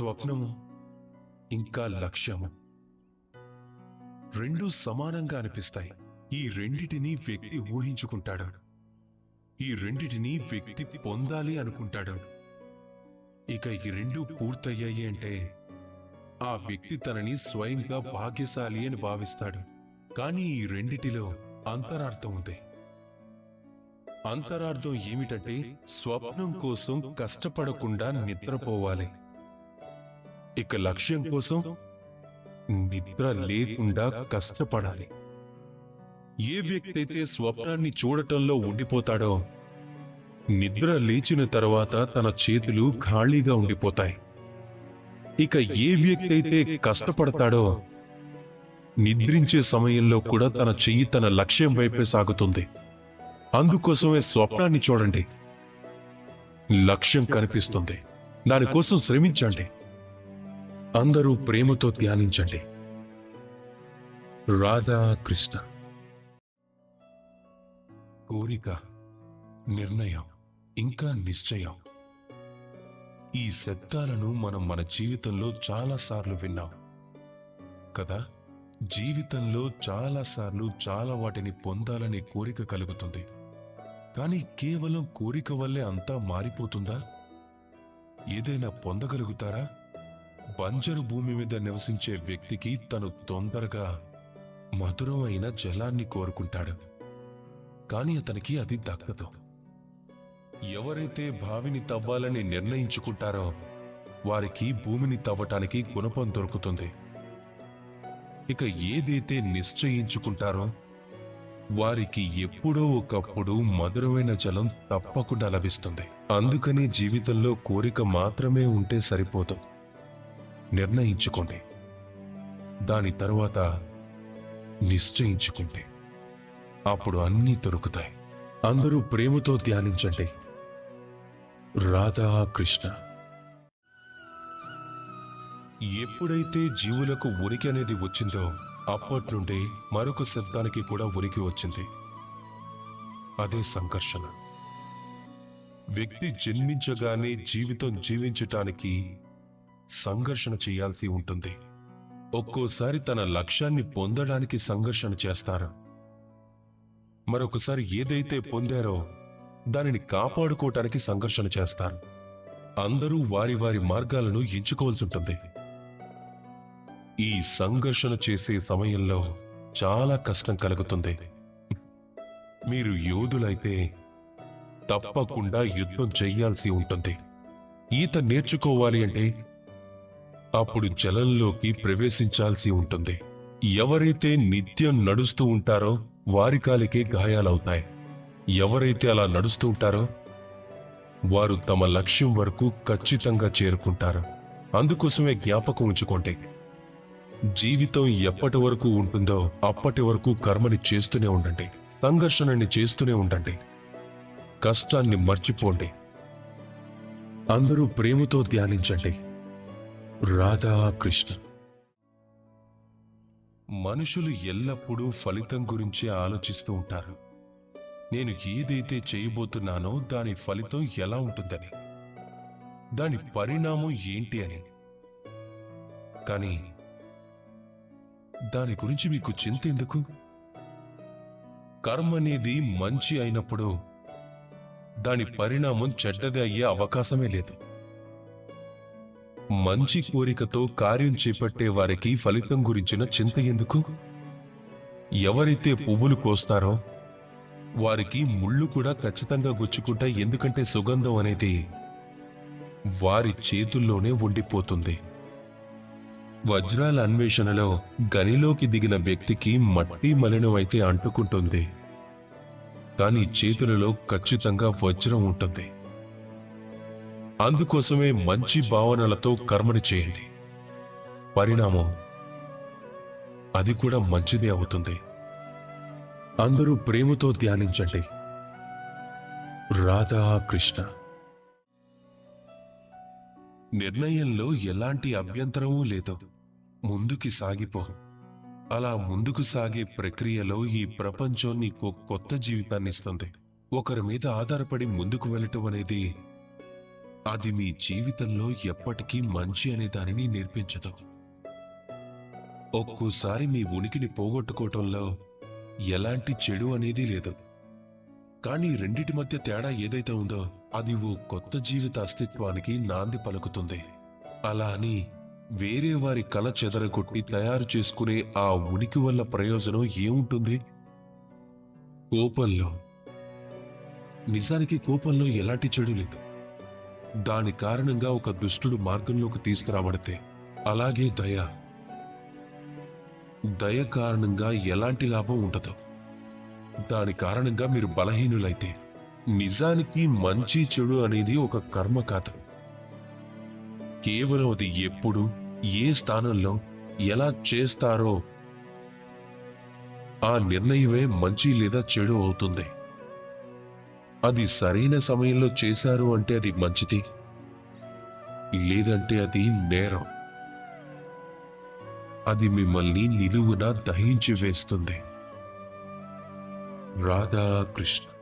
స్వప్నము ఇంకా లక్ష్యము. రెండు సమానంగా అనిపిస్తాయి. ఈ రెండిటిని వ్యక్తి ఊహించుకుంటాడు. ఈ రెండిటిని వ్యక్తి పొందాలి అనుకుంటాడు. ఇక ఈ రెండు పూర్తయ్యాయి అంటే ఆ వ్యక్తి తనని స్వయంగా భాగ్యశాలి అని భావిస్తాడు. కానీ ఈ రెండిటిలో అంతరార్థం ఉంది. అంతరార్థం ఏమిటంటే స్వప్నం కోసం కష్టపడకుండా నిద్రపోవాలి. ఇక లక్ష్యం కోసం నిద్ర లేకుండా కష్టపడాలి. ఏ వ్యక్తి అయితే స్వప్నాన్ని చూడటంలో ఉండిపోతాడో నిద్ర లేచిన తర్వాత తన చేతులు ఖాళీగా ఉండిపోతాయి. ఇక ఏ వ్యక్తి అయితే కష్టపడతాడో నిద్రించే సమయంలో కూడా తన చెయ్యి తన లక్ష్యం వైపే సాగుతుంది. అందుకోసమే స్వప్నాన్ని చూడండి. లక్ష్యం కనిపిస్తుంది. దానికోసం శ్రమించండి. అందరూ ప్రేమతో ధ్యానించండి. రాధా కృష్ణ. కోరిక నిర్ణయం ఇంకా నిశ్చయం. ఈ శబ్దాలను మనం మన జీవితంలో చాలాసార్లు విన్నాం. కదా? జీవితంలో చాలాసార్లు చాలా వాటిని పొందాలనే కోరిక కలుగుతుంది. కానీ కేవలం కోరిక వల్లే అంతా మారిపోతుందా? ఏదైనా పొందగలుగుతారా? బంజరు భూమి మీద నివసించే వ్యక్తికి తను తొందరగా మధురమైన జలాన్ని కోరుకుంటాడు. కానీ అతనికి అది దక్కదు. ఎవరైతే బావిని తవ్వాలని నిర్ణయించుకుంటారో వారికి భూమిని తవ్వటానికి గుణపం దొరుకుతుంది. ఇక ఏదైతే నిశ్చయించుకుంటారో వారికి ఎప్పుడో ఒకప్పుడు మధురమైన జలం తప్పకుండా లభిస్తుంది. అందుకని జీవితంలో కోరిక మాత్రమే ఉంటే సరిపోదు. నిర్ణయించుకోండి. దాని తరువాత నిశ్చయించుకుంటే. అప్పుడు అన్నీ దొరుకుతాయి. అందరూ ప్రేమతో ధ్యానించండి. రాధా కృష్ణ ఎప్పుడైతే జీవులకు ఉనికి అనేది వచ్చిందో అప్పటి నుండి మరొక శబ్దానికి కూడా ఉనికి వచ్చింది. అదే సంఘర్షణ. వ్యక్తి జన్మించగానే జీవితం జీవించటానికి సంఘర్షణ చేయాల్సి ఉంటుంది. ఒక్కోసారి తన లక్ష్యాన్ని పొందడానికి సంఘర్షణ చేస్తారు? మరొకసారి ఏదైతే పొందారో దానిని కాపాడుకోవటానికి సంఘర్షణ చేస్తారు. అందరూ వారి వారి మార్గాలను ఎంచుకోవాల్సి ఉంటుంది. ఈ సంఘర్షణ చేసే సమయంలో చాలా కష్టం కలుగుతుంది. మీరు యోధులైతే తప్పకుండా యుద్ధం చేయాల్సి ఉంటుంది. ఈత నేర్చుకోవాలి అంటే అప్పుడు జలంలోకి ప్రవేశించాల్సి ఉంటుంది. ఎవరైతే నిత్యం నడుస్తూ ఉంటారో వారి కాలికే గాయాలవుతాయి. ఎవరైతే అలా నడుస్తూ ఉంటారో వారు తమ లక్ష్యం వరకు ఖచ్చితంగా చేరుకుంటారు. అందుకోసమే జ్ఞాపకం ఉంచుకోండి. జీవితం ఎప్పటి వరకు ఉంటుందో అప్పటి వరకు కర్మని చేస్తూనే ఉండండి. సంఘర్షణని చేస్తూనే ఉండండి. కష్టాన్ని మర్చిపోండి. అందరూ ప్రేమతో ధ్యానించండి. రాధాకృష్ణ. మనుషులు ఎల్లప్పుడూ ఫలితం గురించే ఆలోచిస్తూ ఉంటారు. నేను ఏదైతే చేయబోతున్నానో దాని ఫలితం ఎలా ఉంటుందని. దాని పరిణామం ఏంటి అని. కానీ దాని గురించి మీకు చింత ఎందుకు? కర్మ అనేది మంచి అయినప్పుడు దాని పరిణామం చెడ్డది అయ్యే అవకాశమే లేదు. మంచి కోరికతో కార్యం చేపట్టే వారికి ఫలితం గురించిన చింత ఎందుకు? ఎవరైతే పువ్వులు కోస్తారో వారికి ముళ్ళు కూడా ఖచ్చితంగా గుచ్చుకుంటాయి ఎందుకంటే సుగంధం అనేది వారి చేతుల్లోనే ఉండిపోతుంది. వజ్రాల అన్వేషణలో గనిలోకి దిగిన వ్యక్తికి మట్టి మలినమైతే అంటుకుంటుంది. కానీ చేతులలో ఖచ్చితంగా వజ్రం ఉంటుంది. అందుకోసమే మంచి భావనలతో కర్మని చేయండి. పరిణామం. అది కూడా మంచిదే అవుతుంది. అందరూ ప్రేమతో ధ్యానించండి. రాధా కృష్ణ. నిర్ణయంలో ఎలాంటి అభ్యంతరమూ లేదు. ముందుకి సాగిపో. అలా ముందుకు సాగే ప్రక్రియలో ఈ ప్రపంచం నీకు కొత్త జీవితాన్ని ఇస్తుంది. ఒకరి మీద ఆధారపడి ముందుకు వెళ్ళటం అనేది అది మీ జీవితంలో ఎప్పటికీ మంచి అనే దానిని నేర్పించదు. ఒక్కోసారి మీ ఉనికిని పోగొట్టుకోవటంలో ఎలాంటి చెడు అనేది లేదు. కానీ రెండిటి మధ్య తేడా ఏదైతే ఉందో అది ఓ కొత్త జీవిత అస్తిత్వానికి నాంది పలుకుతుంది. అలా అని వేరే వారి కల చెదరగొట్టి తయారు చేసుకునే ఆ ఉనికి వల్ల ప్రయోజనం ఏముంటుంది? కోపంలో. నిజానికి కోపంలో ఎలాంటి చెడు లేదు. దాని కారణంగా ఒక దుష్టుడు మార్గంలోకి తీసుకురాబడితే అలాగే దయ. దయ కారణంగా ఎలాంటి లాభం ఉండదు. దాని కారణంగా మీరు బలహీనులైతే నిజానికి మంచి చెడు అనేది ఒక కర్మ కాదు. కేవలం అది ఎప్పుడు ఏ స్థానంలో ఎలా చేస్తారో ఆ నిర్ణయమే మంచి లేదా చెడు అవుతుంది. అది సరైన సమయంలో చేశారు అంటే అది మంచిది. లేదంటే అది నేరం. అది మిమ్మల్ని నిలువున దహించి వేస్తుంది. రాధాకృష్ణ.